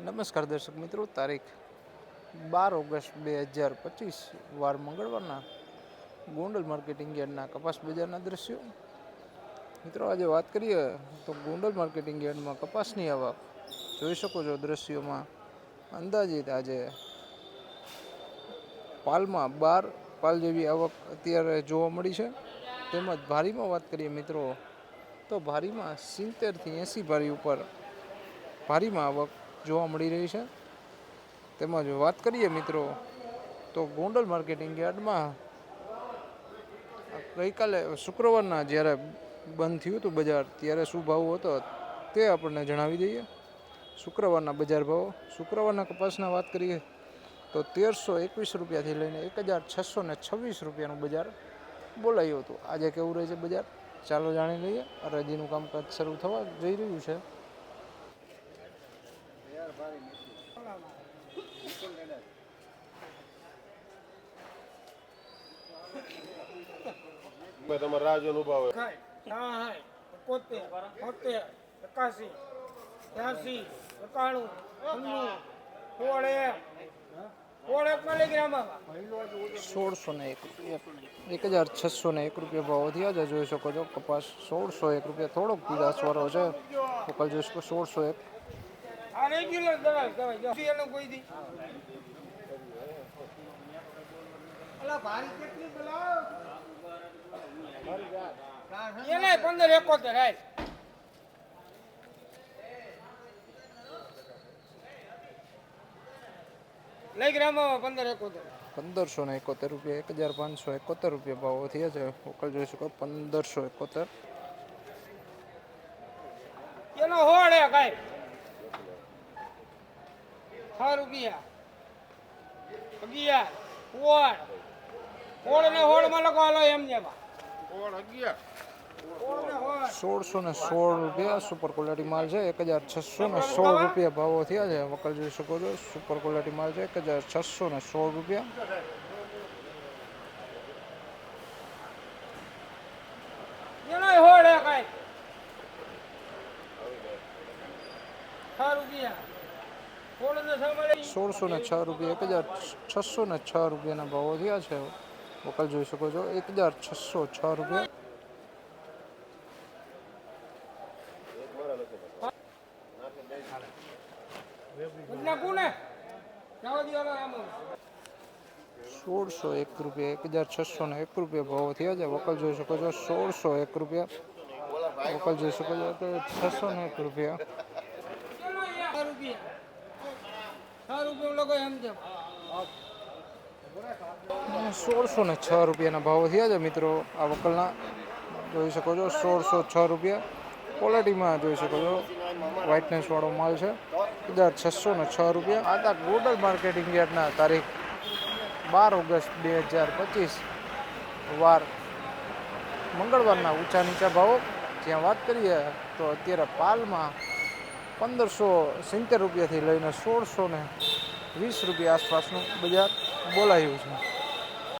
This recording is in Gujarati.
નમસ્કાર દર્શક મિત્રો, તારીખ બાર ઓગસ્ટ બે હજાર પચીસ, વાર મંગળવારના ગોંડલ માર્કેટિંગ યાર્ડના કપાસ બજારના દ્રશ્યો. મિત્રો, આજે વાત કરીએ તો ગોંડલ માર્કેટિંગ યાર્ડમાં કપાસની આવક જોઈ શકો છો દ્રશ્યોમાં. અંદાજિત આજે પાલમાં બાર પાલ જેવી આવક અત્યારે જોવા મળી છે. તેમજ ભારીમાં વાત કરીએ મિત્રો, તો ભારીમાં સિત્તેરથી એંસી ભારી ઉપર ભારીમાં આવક જોવા મળી રહી છે. તેમજ વાત કરીએ મિત્રો, તો ગોંડલ માર્કેટિંગ યાર્ડમાં ગઈકાલે શુક્રવારના જ્યારે બંધ થયું હતું બજાર, ત્યારે શું ભાવ હતો તે આપણને જણાવી દઈએ. શુક્રવારના બજાર ભાવો, શુક્રવારના કપાસના વાત કરીએ, તો તેરસો એકવીસ રૂપિયાથી લઈને એક હજાર છસો ને છવ્વીસ રૂપિયાનું બજાર બોલાયું હતું. આજે કેવું રહે છે બજાર? ચાલો જાણી લઈએ. હરાજીનું કામકાજ શરૂ થવા જઈ રહ્યું છે. મેં તમારે રાહ જોઈને ઊભા હોય ખાય સાઠ એકોતેર બોતેર એકાસી ત્યાસી એકાણું છન્નું સોળ. એક સોળ એક સોળસો ને એક એક હજાર છસો ને એક રૂપિયા ભાવ વધ્યા છે. જોઈ શકો છો કપાસ સોળસો એક રૂપિયા. થોડોક છે. વકલ જોઈ શકો સોળસો એક. આ રેગ્યુલર દવા દવા જો. એનો કોઈ દી? અલા ભારી કેટલી બોલાવ એને પંદર એકોતેર આય લઈ ગ્રામમાં પંદર એકોતેર. પંદરસો ને એકોતેર રૂપિયા એક હજાર પાંચસો એકોતેર રૂપિયા ભાવ થયા છે. વકલ જોઈ શકો પંદરસો એકોતેર. એનો હોડ હે કાંઈ. છ રૂપિયા અગિયાર. હોળ. ને હોળમાં લખો હાલો એમ જેમાં અગિયાર. સોળસો ને સોળ રૂપિયા સુપર ક્વોલિટી માલ છે એક હજાર છસો ને સોળ રૂપિયા ભાવો થયા છે. વકલ જોઈ શકો છો સુપર ક્વોલિટી માલ છે એક હજાર છસો ને સોળ રૂપિયા. રૂપિયા સોળસો ને છ રૂપિયા, એક હજાર છસો ને છ રૂપિયાના ભાવો થયા છે. વકલ જોઈ શકો છો, એક હજાર છસો છ રૂપિયા. સોળસો એક રૂપિયા, એક હજાર છસો ને એક રૂપિયા ભાવો થયા છે. વકલ જોઈ શકો છો, સોળસો એક રૂપિયા. વકલ જોઈ શકો છો છસો ને એક રૂપિયા. સોળસો ને છ રૂપિયાના ભાવો થયા છે મિત્રો આ વકલના. જોઈ શકો છો, સોળસો છ રૂપિયા. ક્વોલિટીમાં જોઈ શકો છો વ્હાઇટનેસ વાળો માલ છે. હજાર છસો ને છ રૂપિયા. આ ગ્લોબલ માર્કેટિંગ યાર્ડના તારીખ બાર ઓગસ્ટ બે હજાર પચીસ. વાર મંગળવારના ઊંચા નીચા ભાવો. જ્યાં વાત કરીએ તો અત્યારે પાલમાં પંદરસો સિત્તેર રૂપિયાથી લઈને સોળસો ને વીસ રૂપિયા આસપાસનું બજાર બોલાયું છે.